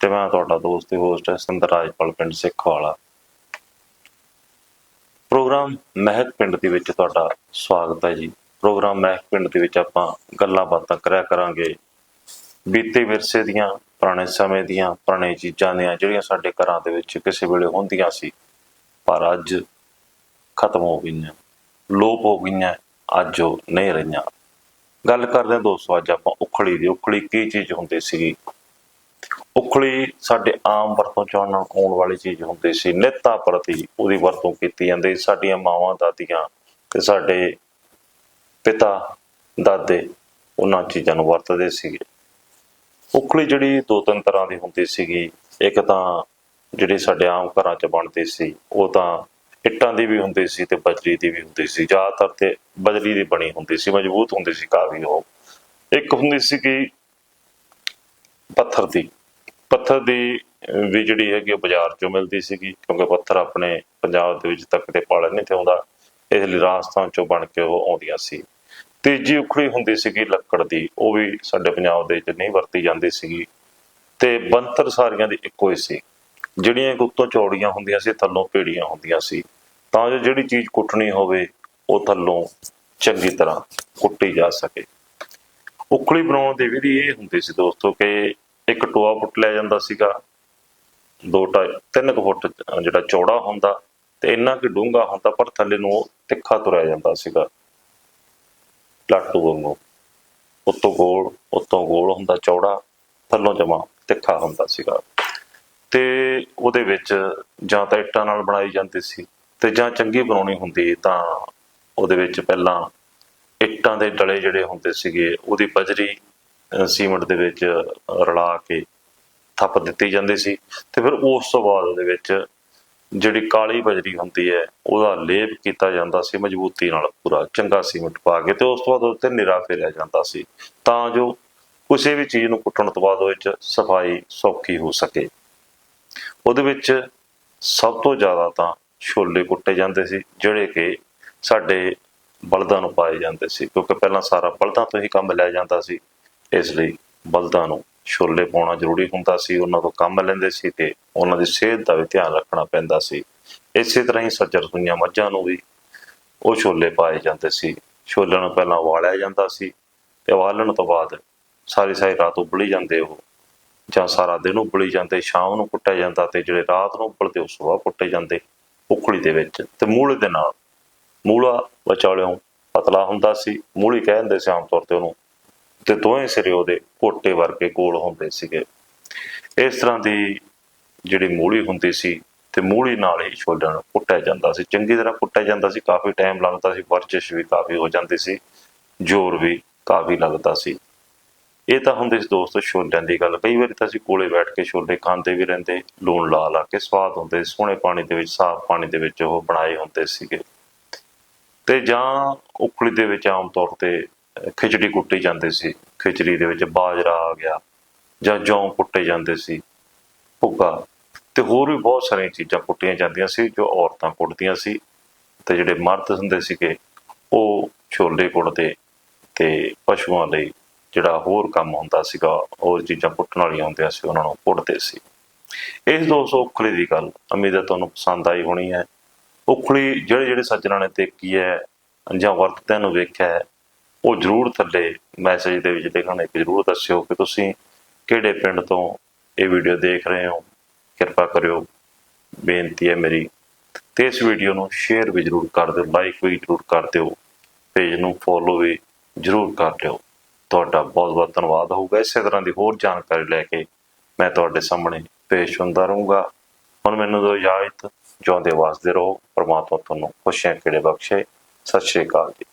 ਤੇ ਮੈਂ ਤੁਹਾਡਾ ਦੋਸਤ ਤੇ ਹੋਸਟ ਸਿੰਦਰ ਰਾਜਪਾਲ ਪਿੰਡ ਸਿੱਖਵਾਲਾ। ਪ੍ਰੋਗਰਾਮ ਮਹਿਕ ਪਿੰਡ ਦੇ ਵਿੱਚ ਤੁਹਾਡਾ ਸਵਾਗਤ ਹੈ ਜੀ। ਪ੍ਰੋਗਰਾਮ ਮਹਿਕ ਪਿੰਡ ਦੇ ਵਿੱਚ ਆਪਾਂ ਗੱਲਾਂ ਬਾਤਾਂ ਕਰਿਆ ਕਰਾਂਗੇ। ਬੀਤੇ ਵਿਰਸੇ ਦੀਆਂ, ਪੁਰਾਣੇ ਸਮੇਂ ਦੀਆਂ ਪੁਰਾਣੇ ਚੀਜ਼ਾਂ ਦੀਆਂ ਜਿਹੜੀਆਂ ਸਾਡੇ ਘਰਾਂ ਦੇ ਵਿੱਚ ਕਿਸੇ ਵੇਲੇ ਹੁੰਦੀਆਂ ਸੀ, ਪਰ ਅੱਜ ਖਤਮ ਹੋ ਗਈਆਂ, ਲੋਪ ਹੋ ਗਈਆਂ, ਅੱਜ ਉਹ ਨਹੀਂ ਰਹੀਆਂ। ਗੱਲ ਕਰਦੇ ਹਾਂ ਦੋਸਤੋ, ਅੱਜ ਆਪਾਂ ਉਖਲੀ ਦੀ ਉਖਲੀ ਕੀ ਚੀਜ਼ ਹੁੰਦੀ ਸੀਗੀ? ਉਖਲੀ ਸਾਡੇ ਆਮ ਵਰਤੋਂ ਚ ਆਉਣ ਨਾਲ ਆਉਣ ਵਾਲੀ ਚੀਜ਼ ਹੁੰਦੀ ਸੀ। ਨਿੱਤਾ ਪ੍ਰਤੀ ਉਹਦੀ ਵਰਤੋਂ ਕੀਤੀ ਜਾਂਦੀ ਸੀ। ਸਾਡੀਆਂ ਮਾਵਾਂ, ਦਾਦੀਆਂ ਤੇ ਸਾਡੇ ਪਿਤਾ, ਦਾਦੇ ਉਹਨਾਂ ਚੀਜ਼ਾਂ ਨੂੰ ਵਰਤਦੇ ਸੀਗੇ। ਉਖਲੀ ਜਿਹੜੀ ਦੋ ਤਿੰਨ ਤਰ੍ਹਾਂ ਦੀ ਹੁੰਦੀ ਸੀਗੀ। ਇੱਕ ਤਾਂ ਜਿਹੜੇ ਸਾਡੇ ਆਮ ਘਰਾਂ 'ਚ ਬਣਦੇ ਸੀ, ਉਹ ਤਾਂ ਇੱਟਾਂ ਦੀ ਵੀ ਹੁੰਦੀ ਸੀ ਤੇ ਬਜਰੀ ਦੀ ਵੀ ਹੁੰਦੀ ਸੀ। ਜ਼ਿਆਦਾਤਰ ਤੇ ਬਜਰੀ ਦੀ ਬਣੀ ਹੁੰਦੀ ਸੀ, ਮਜ਼ਬੂਤ ਹੁੰਦੀ ਸੀ ਕਾਫੀ ਉਹ। ਇੱਕ ਹੁੰਦੀ ਸੀ ਕਿ ਪੱਥਰ ਦੀ। ਪੱਥਰ ਦੀ ਵੀ ਜਿਹੜੀ ਹੈਗੀ ਉਹ ਬਾਜ਼ਾਰ 'ਚੋਂ ਮਿਲਦੀ ਸੀਗੀ, ਕਿਉਂਕਿ ਪੱਥਰ ਆਪਣੇ ਪੰਜਾਬ ਦੇ ਵਿੱਚ ਤੱਕ ਤੇ ਪਾਲਣ ਨਹੀਂ ਤੇ ਆਉਂਦਾ, ਇਸ ਲਈ ਰਾਜਸਥਾਨ 'ਚੋਂ ਬਣ ਕੇ ਉਹ ਆਉਂਦੀਆਂ ਸੀ। ਤੀਜੀ ਉਖੜੀ ਹੁੰਦੀ ਸੀਗੀ ਲੱਕੜ ਦੀ, ਉਹ ਵੀ ਸਾਡੇ ਪੰਜਾਬ ਦੇ ਵਿੱਚ ਨਹੀਂ ਵਰਤੀ ਜਾਂਦੀ ਸੀਗੀ। ਤੇ ਬੰਤਰ ਸਾਰੀਆਂ ਦੀ ਇੱਕੋ ਹੀ ਸੀ। ਜਿਹੜੀਆਂ ਇੱਕ ਉੱਤੋਂ ਚੌੜੀਆਂ ਹੁੰਦੀਆਂ ਸੀ, ਥੱਲੋਂ ਭੇੜੀਆਂ ਹੁੰਦੀਆਂ ਸੀ। ਤਾਂ ਜੋ ਜਿਹੜੀ ਚੀਜ਼ ਕੁੱਟਣੀ ਹੋਵੇ, ਉਹ ਥੱਲੋਂ ਚੰਗੀ ਤਰ੍ਹਾਂ ਕੁੱਟੀ ਜਾ ਸਕੇ। ਉਖਲੀ ਬਣਾਉਣ ਦੀ ਵਿਧੀ ਇਹ ਹੁੰਦੀ ਸੀ ਦੋਸਤੋ ਕਿ ਇੱਕ ਟੋਆ ਪੁੱਟ ਲਿਆ ਜਾਂਦਾ ਸੀਗਾ, ਦੋ ਢਾਈ, ਤਿੰਨ ਕੁ ਫੁੱਟ ਜਿਹੜਾ ਚੌੜਾ ਹੁੰਦਾ ਤੇ ਇੰਨਾ ਕਿ ਡੂੰਘਾ ਹੁੰਦਾ, ਪਰ ਥੱਲੇ ਨੂੰ ਉਹ ਤਿੱਖਾ ਤੁਰਿਆ ਜਾਂਦਾ ਸੀਗਾ। ਲਾਟੂ ਵਾਂਗੂ, ਉੱਤੋਂ ਗੋਲ ਉੱਤੋਂ ਗੋਲ ਹੁੰਦਾ ਚੌੜਾ, ਥੱਲੋਂ ਜਮਾ ਤਿੱਖਾ ਹੁੰਦਾ ਸੀਗਾ। ਤੇ ਉਹਦੇ ਵਿੱਚ ਜਾਂ ਤਾਂ ਇੱਟਾਂ ਨਾਲ ਬਣਾਈ ਜਾਂਦੀ ਸੀ ਤੇ ਜਾਂ ਚੰਗੀ ਬਣਾਉਣੀ ਹੁੰਦੀ ਤਾਂ ਉਹਦੇ ਵਿੱਚ ਪਹਿਲਾਂ ਇੱਟਾਂ ਦੇ ਡਲੇ ਜਿਹੜੇ ਹੁੰਦੇ ਸੀਗੇ, ਉਹਦੀ ਬਜਰੀ ਸੀਮੈਂਟ ਦੇ ਵਿੱਚ ਰਲਾ ਕੇ ਥੱਪ ਦਿੱਤੀ ਜਾਂਦੀ ਸੀ ਤੇ ਫਿਰ ਉਸ ਤੋਂ ਬਾਅਦ ਉਹਦੇ ਵਿੱਚ ਜਿਹੜੀ ਕਾਲੀ ਬਜਰੀ ਹੁੰਦੀ ਹੈ, ਉਹਦਾ ਲੇਪ ਕੀਤਾ ਜਾਂਦਾ ਸੀ ਮਜ਼ਬੂਤੀ ਨਾਲ ਪੂਰਾ, ਚੰਗਾ ਸੀਮੈਂਟ ਪਾ ਕੇ ਤੇ ਉਸ ਤੋਂ ਬਾਅਦ ਉਹਦੇ ਤੇ ਨਿਰਾ ਫੇਰਿਆ ਜਾਂਦਾ ਸੀ ਤਾਂ ਜੋ ਕਿਸੇ ਵੀ ਚੀਜ਼ ਨੂੰ ਕੁੱਟਣ ਤੋਂ ਬਾਅਦ ਉਹ ਵਿੱਚ ਸਫ਼ਾਈ ਸੌਖੀ ਹੋ ਸਕੇ। ਉਹਦੇ ਵਿੱਚ ਸਭ ਤੋਂ ਜ਼ਿਆਦਾ ਤਾਂ ਛੋਲੇ ਕੁੱਟੇ ਜਾਂਦੇ ਸੀ, ਜਿਹੜੇ ਕਿ ਸਾਡੇ ਬਲਦਾਂ ਨੂੰ ਪਾਏ ਜਾਂਦੇ ਸੀ, ਕਿਉਂਕਿ ਪਹਿਲਾਂ ਸਾਰਾ ਬਲਦਾਂ ਤੋਂ ਹੀ ਕੰਮ ਲਿਆ ਜਾਂਦਾ ਸੀ। ਇਸ ਲਈ ਬਲਦਾਂ ਨੂੰ ਛੋਲੇ ਪਾਉਣਾ ਜ਼ਰੂਰੀ ਹੁੰਦਾ ਸੀ, ਉਹਨਾਂ ਤੋਂ ਕੰਮ ਲੈਂਦੇ ਸੀ ਤੇ ਉਹਨਾਂ ਦੀ ਸਿਹਤ ਦਾ ਵੀ ਧਿਆਨ ਰੱਖਣਾ ਪੈਂਦਾ ਸੀ। ਇਸੇ ਤਰ੍ਹਾਂ ਹੀ ਸੱਜਰ ਸੁਈਆਂ ਮੱਝਾਂ ਨੂੰ ਵੀ ਉਹ ਛੋਲੇ ਪਾਏ ਜਾਂਦੇ ਸੀ। ਛੋਲਿਆਂ ਨੂੰ ਪਹਿਲਾਂ ਉਬਾਲਿਆ ਜਾਂਦਾ ਸੀ ਤੇ ਉਬਾਲਣ ਤੋਂ ਬਾਅਦ ਸਾਰੀ ਸਾਰੀ ਰਾਤ ਉਬਲੀ ਜਾਂਦੇ ਉਹ, ਜਾਂ ਸਾਰਾ ਦਿਨ ਉਬਲੀ ਜਾਂਦੇ, ਸ਼ਾਮ ਨੂੰ ਕੁੱਟਿਆ ਜਾਂਦਾ ਤੇ ਜਿਹੜੇ ਰਾਤ ਨੂੰ ਉਬਲਦੇ ਉਸ ਸਵੇਰ ਕੁੱਟੇ ਜਾਂਦੇ ਉਖਲੀ ਦੇ ਵਿੱਚ ਤੇ ਮੂਲੇ ਦੇ ਨਾਲ। ਮੂਲਾ ਵਿਚਾਲਿਓਂ ਪਤਲਾ ਹੁੰਦਾ ਸੀ। ਮੂਲੀ ਕਹਿੰਦੇ ਸੀ ਆਮ ਤੌਰ ਤੇ ਉਹਨੂੰ ਤੇ ਦੋਵੇਂ ਸਿਰੇ ਉਹਦੇ ਕੋਟੇ ਵਰਗੇ ਗੋਲ ਹੁੰਦੇ ਸੀਗੇ। ਇਸ ਤਰ੍ਹਾਂ ਦੀ ਜਿਹੜੀ ਮੂਲੀ ਹੁੰਦੀ ਸੀ ਤੇ ਮੂਲੀ ਨਾਲ ਹੀ ਛੋਲਿਆਂ ਨੂੰ ਕੁੱਟਿਆ ਜਾਂਦਾ ਸੀ। ਚੰਗੀ ਤਰ੍ਹਾਂ ਕੁੱਟਿਆ ਜਾਂਦਾ ਸੀ, ਕਾਫੀ ਟਾਈਮ ਲੱਗਦਾ ਸੀ, ਵਰਜਿਸ਼ ਵੀ ਕਾਫੀ ਹੋ ਜਾਂਦੀ ਸੀ, ਜ਼ੋਰ ਵੀ ਕਾਫੀ ਲੱਗਦਾ ਸੀ। ਇਹ ਤਾਂ ਹੁੰਦੇ ਸੀ ਦੋਸਤੋ ਛੋਲਿਆਂ ਦੀ ਗੱਲ। ਕਈ ਵਾਰੀ ਤਾਂ ਅਸੀਂ ਕੋਲੇ ਬੈਠ ਕੇ ਛੋਲੇ ਖਾਂਦੇ ਵੀ ਰਹਿੰਦੇ, ਲੂਣ ਲਾ ਲਾ ਕੇ ਸਵਾਦ ਹੁੰਦੇ ਸੋਹਣੇ ਪਾਣੀ ਦੇ ਵਿੱਚ, ਸਾਫ਼ ਪਾਣੀ ਦੇ ਵਿੱਚ ਉਹ ਬਣਾਏ ਹੁੰਦੇ ਸੀਗੇ। ਤੇ ਜਾਂ ਉਖਲੀ ਦੇ ਵਿੱਚ ਆਮ ਤੌਰ ਤੇ ਖਿਚੜੀ ਕੁੱਟੀ ਜਾਂਦੀ ਸੀ। ਖਿਚੜੀ ਦੇ ਵਿੱਚ ਬਾਜਰਾ ਆ ਗਿਆ ਜਾਂ ਜੌਂ ਕੁੱਟੇ ਜਾਂਦੇ ਸੀ ਭੁੱਗਾ। ਤੇ ਹੋਰ ਵੀ ਬਹੁਤ ਸਾਰੀਆਂ ਚੀਜ਼ਾਂ ਕੁੱਟੀਆਂ ਜਾਂਦੀਆਂ ਸੀ ਜੋ ਔਰਤਾਂ ਕੁੱਟਦੀਆਂ ਸੀ ਤੇ ਜਿਹੜੇ ਮਰਦ ਹੁੰਦੇ ਸੀਗੇ, ਉਹ ਛੋਲੇ ਕੁੱਟਦੇ ਤੇ ਪਸ਼ੂਆਂ ਲਈ ਜਿਹੜਾ ਹੋਰ ਕੰਮ ਹੁੰਦਾ ਸੀਗਾ ਹੋਰ ਚੀਜ਼ਾਂ ਕੁੱਟਣ ਵਾਲੀਆਂ ਹੁੰਦੀਆਂ ਸੀ, ਉਹਨਾਂ ਨੂੰ ਕੁੱਟਦੇ ਸੀ। ਇਸ ਦੋਸਤੋ ਉਖਲੀ ਦੀ ਗੱਲ ਉਮੀਦ ਹੈ ਤੁਹਾਨੂੰ ਪਸੰਦ ਆਈ ਹੋਣੀ ਹੈ। ਉਖਲੀ ਜਿਹੜੇ ਜਿਹੜੇ ਸੱਜਣਾ ਨੇ ਦੇਖੀ ਹੈ ਜਾਂ ਵਰਤਦਿਆਂ ਨੂੰ ਵੇਖਿਆ ਹੈ ਉਹ ਜਰੂਰ ਥੱਲੇ ਮੈਸੇਜ ਦੇ ਵਿੱਚ ਲਿਖਣ ਇੱਕ ਜਰੂਰ ਦੱਸਿਓ ਕਿ ਤੁਸੀਂ ਕਿਹੜੇ ਪਿੰਡ ਤੋਂ ਇਹ ਵੀਡੀਓ ਦੇਖ ਰਹੇ ਹੋ। ਕਿਰਪਾ ਕਰਿਓ। ਬੇਨਤੀ ਹੈ ਮੇਰੀ ਤੇ ਇਸ ਵੀਡੀਓ ਨੂੰ ਸ਼ੇਅਰ ਵੀ ਜਰੂਰ ਕਰ ਦਿਓ ਲਾਈਕ ਵੀ ਜਰੂਰ ਕਰ ਦਿਓ ਪੇਜ ਨੂੰ ਫੋਲੋ ਵੀ ਜਰੂਰ ਕਰ ਲਿਓ ਤੁਹਾਡਾ ਬਹੁਤ ਬਹੁਤ ਧੰਨਵਾਦ ਹੋਊਗਾ। ਇਸੇ ਤਰ੍ਹਾਂ ਦੀ ਹੋਰ ਜਾਣਕਾਰੀ ਲੈ ਕੇ ਮੈਂ ਤੁਹਾਡੇ ਸਾਹਮਣੇ ਪੇਸ਼ ਹੁੰਦਾ ਰਹੂੰਗਾ। ਹੁਣ ਮੈਨੂੰ ਦਿਓ ਇਜਾਜ਼ਤ, ਜਿਉਂਦੇ ਵਾਸਦੇ ਰਹੋ। ਪਰਮਾਤਮਾ ਤੁਹਾਨੂੰ ਖੁਸ਼ੀਆਂ ਕਿਹੜੇ ਬਖਸ਼ੇ। ਸਤਿ ਸ਼੍ਰੀ ਅਕਾਲ ਜੀ।